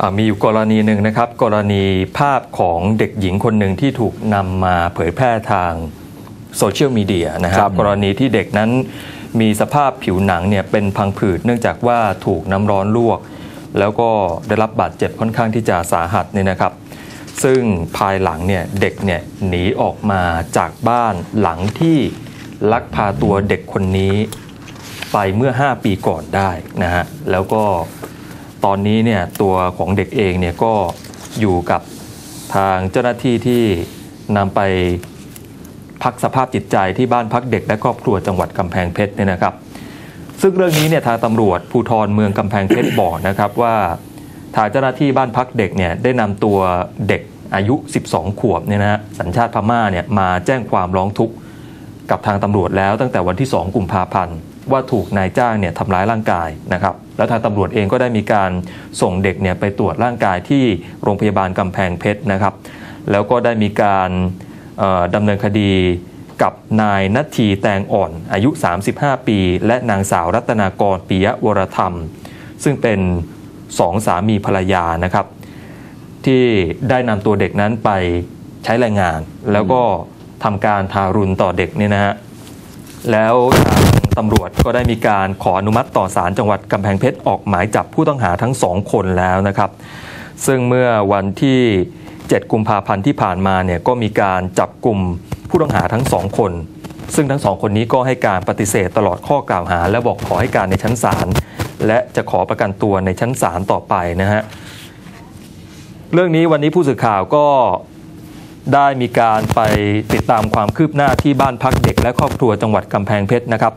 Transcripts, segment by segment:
อ่ามีอยู่กรณีหนึ่งนะครับ กรณีภาพของเด็กหญิงคนหนึ่งที่ถูกนำมาเผยแพร่ทางโซเชียลมีเดียนะคครัรับบกรณีที่เด็กนั้นมีสภาพผิวหนังเนี่ยเป็นพังผืดเนื่องจากว่าถูกน้ำร้อนลวก แล้วก็ได้รับบาดเจ็บค่อนข้างที่จะสาหัสเนี่ยนะครับ ซึ่งภายหลังเนี่ยเด็กเนี่ยหนีออกมาจากบ้านหลังที่ลักพาตัวเด็กคนนี้ไปเมื่อ 5 ปีก่อนได้นะฮะแล้วก็ตอนนี้เนี่ยตัวของเด็กเองเนี่ยก็อยู่กับทางเจ้าหน้าที่ที่นำไปพักสภาพจิตใจที่บ้านพักเด็กและครอบครัวจังหวัดกำแพงเพชรเนี่ยนะครับ ซึ่งเรื่องนี้เนี่ยทางตำรวจภูธรเมืองกำแพงเพชรบอกนะครับว่าทางเจ้าหน้าที่บ้านพักเด็กเนี่ยได้นำตัวเด็กอายุ 12 ขวบเนี่ยนะฮะสัญชาติพม่าเนี่ยมาแจ้งความร้องทุกข์กับทางตำรวจแล้วตั้งแต่วันที่ 2 กุมภาพันธ์ว่าถูกนายจ้างเนี่ยทำร้ายร่างกายนะครับ แล้วทางตำรวจเองก็ได้มีการส่งเด็กเนี่ยไปตรวจร่างกายที่โรงพยาบาลกำแพงเพชรนะครับ แล้วก็ได้มีการดำเนินคดี กับนายนัททีแตงอ่อนอายุ 35 ปี และนางสาวรัตนากรปิยวรธรรม ซึ่งเป็นสองสามีภรรยานะครับ ที่ได้นำตัวเด็กนั้นไปใช้แรงงาน แล้วก็ทำการทารุณต่อเด็กเนี่ยนะฮะแล้วทางตำรวจก็ได้มีการขออนุมัติต่อศาลจังหวัดกำแพงเพชรออกหมายจับผู้ต้องหาทั้งสองคนแล้วนะครับ ซึ่งเมื่อวันที่ 7 กุมภาพันธ์ที่ผ่านมาเนี่ยก็มีการจับกลุ่ม ผู้ต้องหาทั้งสองคน ซึ่งทั้งสองคนนี้ก็ให้การปฏิเสธตลอดข้อกล่าวหา และบอกขอให้การในชั้นศาลและจะขอประกันตัวในชั้นศาลต่อไปนะฮะเรื่องนี้วันนี้ผู้สื่อข่าวก็ได้มีการไปติดตามความคืบหน้าที่บ้านพักเด็กและครอบครัวจังหวัดกำแพงเพชรนะครับ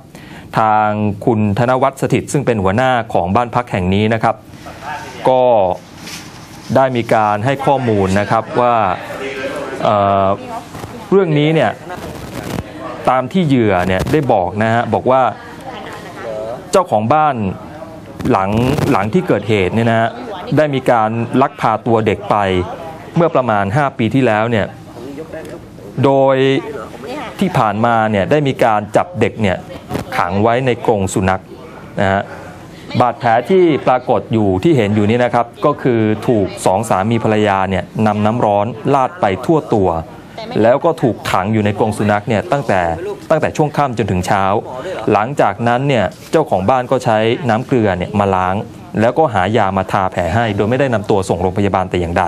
ทางคุณธนวัฒน์สถิตซึ่งเป็นหัวหน้าของบ้านพักแห่งนี้นะครับ ก็ได้มีการให้ข้อมูลนะครับว่า เรื่องนี้เนี่ยตามที่เหยื่อเนี่ยได้บอกนะฮะบอกว่าเจ้าของบ้านหลังหลังที่เกิดเหตุเนี่ยนะฮะได้มีการลักพาตัวเด็กไปเมื่อประมาณ 5 ปีที่แล้วเนี่ยโดยที่ผ่านมาเนี่ยได้มีการจับเด็กเนี่ยขังไว้ในกรงสุนัขนะฮะบาดแผลที่ปรากฏอยู่ที่เห็นอยู่นี้นะครับ ก็คือถูกสองสามีภรรยาเนี่ยนำน้ำร้อนลาดไปทั่วตัว แล้วก็ถูกขังอยู่ในกรงสุนัขเนี่ยตั้งแต่ตั้งแต่ช่วงค่ำจนถึงเช้า หลังจากนั้นเนี่ยเจ้าของบ้านก็ใช้น้ำเกลือเนี่ยมาล้าง แล้วก็หายามาทาแผลให้ โดยไม่ได้นำตัวส่งโรงพยาบาลแต่อย่างใด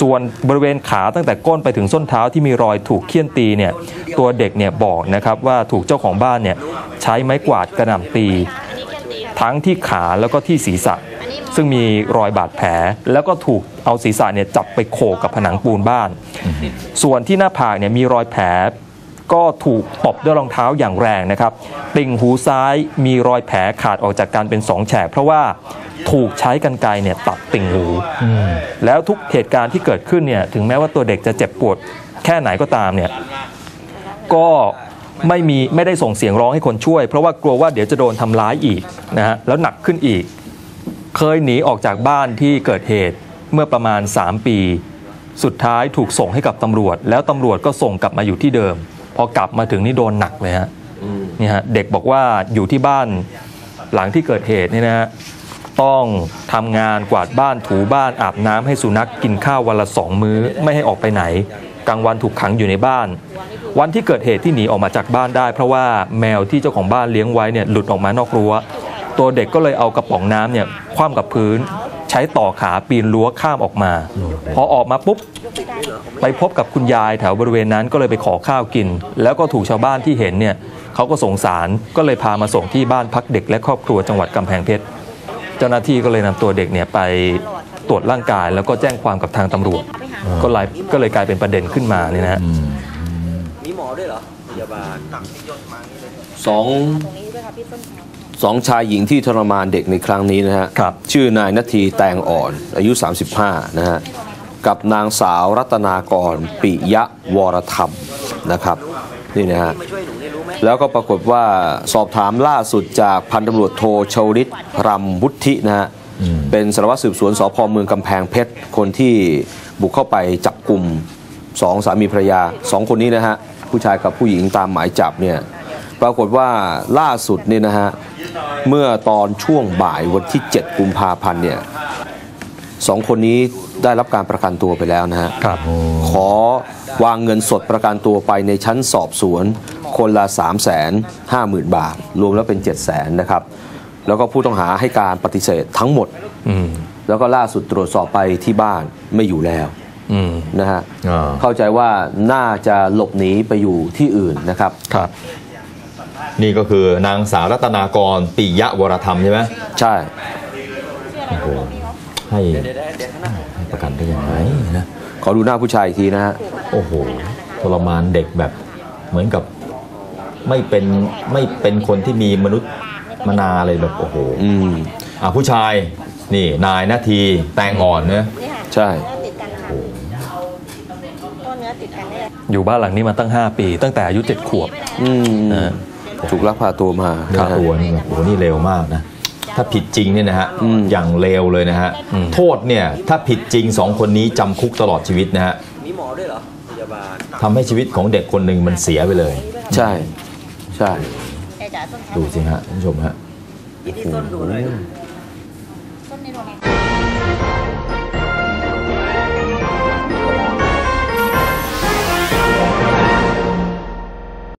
ส่วนบริเวณขาตั้งแต่ก้นไปถึงส้นเท้าที่มีรอยถูกเคี่ยนตีเนี่ยตัวเด็กเนี่ยบอกนะครับว่าถูกเจ้าของบ้านเนี่ยใช้ไม้กวาดกระหน่ำตี ทั้งที่ขาแล้วก็ที่ศีรษะ ซึ่งมีรอยบาดแผล แล้วก็ถูกเอาศีรษะเนี่ยจับไปโขกกับผนังปูนบ้าน ส่วนที่หน้าผากเนี่ยมีรอยแผลก็ถูกตบด้วยรองเท้าอย่างแรงนะครับ ติ่งหูซ้ายมีรอยแผลขาดออกจากการเป็นสองแฉกเพราะว่าถูกใช้กันไกเนี่ยตัดติ่งหู แล้วทุกเหตุการณ์ที่เกิดขึ้นเนี่ยถึงแม้ว่าตัวเด็กจะเจ็บปวดแค่ไหนก็ตามเนี่ยก็ไม่มีไม่ได้ส่งเสียงร้องให้คนช่วย เพราะว่ากลัวว่าเดี๋ยวจะโดนทำร้ายอีกนะฮะแล้วหนักขึ้นอีก เคยหนีออกจากบ้านที่เกิดเหตุเมื่อประมาณ 3 ปี สุดท้ายถูกส่งให้กับตำรวจ แล้วตำรวจก็ส่งกลับมาอยู่ที่เดิม พอกลับมาถึงนี่โดนหนักเลยฮะนี่ฮะเด็กบอกว่าอยู่ที่บ้านหลังที่เกิดเหตุนี่นะฮะต้องทำงานกวาดบ้านถูบ้านอาบน้ำให้สุนัขกินข้าววันละสองมื้อไม่ให้ออกไปไหน กลางวันถูกขังอยู่ในบ้าน วันที่เกิดเหตุที่หนีออกมาจากบ้านได้ เพราะว่าแมวที่เจ้าของบ้านเลี้ยงไว้เนี่ยหลุดออกมานอกรั้ว ตัวเด็กก็เลยเอากระป๋องน้ำเนี่ยคว่ำกับพื้น ใช้ต่อขาปีนรั้วข้ามออกมา พอออกมาปุ๊บ ไปพบกับคุณยายแถวบริเวณนั้นก็เลยไปขอข้าวกิน แล้วก็ถูกชาวบ้านที่เห็นเนี่ยเขาก็สงสารก็เลยพามาส่งที่บ้านพักเด็กและครอบครัวจังหวัดกำแพงเพชรเจ้าหน้าที่ก็เลยนำตัวเด็กเนี่ยไปตรวจร่างกาย แล้วก็แจ้งความกับทางตำรวจ ก็เลยก็เลยกลายเป็นประเด็นขึ้นมาเนี่ยนะฮะ มีหมอด้วยเหรอพยาบาลสอง สองชายหญิงที่ทรมานเด็กในครั้งนี้นะฮะครับชื่อนายนาทีแตงอ่อนอายุ 35 นะฮะ กับนางสาวรัตนากรปิยะวรธรรมนะครับนี่นะฮะมาช่วยหนูเนี่ยรู้ไหมแล้วก็ปรากฏว่าสอบถามล่าสุดจากพันตำรวจโทชวลิตรำวุฒินะฮะอืมเป็นสารวัตรสืบสวนสพเมืองกำแพงเพชร คนที่บุกเข้าไปจับกลุ่มสองสามีภรรยาสองคนนี้นะฮะผู้ชายกับผู้หญิงตามหมายจับเนี่ยปรากฏว่าล่าสุดเนี่ยนะฮะ เมื่อตอนช่วงบ่ายวันที่ 7 กุมภาพันธ์เนี่ยสองคนนี้ได้รับการประกันตัวไปแล้วนะฮะครับขอวางเงินสดประกันตัวไปในชั้นสอบสวน คนละ 3 5 0 0 0 0 บาท รวมแล้วเป็น 7 0 0 0 0 0นะครับ แล้วก็ผู้ต้องหาให้การปฏิเสธทั้งหมดอืมแล้วก็ล่าสุดตรวจสอบไปที่บ้านไม่อยู่แล้วอืมนะฮะอ่าเข้าใจว่าน่าจะหลบหนีไปอยู่ที่อื่นนะครับครับ นี่ก็คือนางสาวรัตนากรปิยะวรธรรมใช่ไหมใช่โอ้โหให้เดี๋ยวเดี๋ยวเดี๋ยวข้างหน้าให้ประกันได้ยังไงนะขอดูหน้าผู้ชายอีกทีนะฮะโอ้โหทรมานเด็กแบบเหมือนกับไม่เป็นไม่เป็นคนที่มีมนุษย์มนาเลยแบบโอ้โหอืมอะผู้ชายนี่นายนาทีแตงอ่อนเนอะนี่ค่ะใช่เนื้อติดกันนะคะต้นเนื้อติดกันได้เลยอยู่บ้านหลังนี้มาตั้ง 5 ปี ตั้งแต่อายุ7ขวบ อืมนะฮะ ถูกลักพาตัวมานะค่าฮะตัวนี่แบบโอ้โหนี่เร็วมากนะถ้าผิดจริงเนี่ยนะฮะอืมอย่างเร็วเลยนะฮะโทษเนี่ยถ้าผิดจริงสองคนนี้จำคุกตลอดชีวิตนะฮะมีหมอด้วยเหรอพยาบาลทำให้ชีวิตของเด็กคนหนึ่งมันเสียไปเลย ใช่ใช่แต่จ๋าต้นแขนดูสิฮะท่านผู้ชมฮะยินดีต้นดูหน่อยต้นในโรงงาน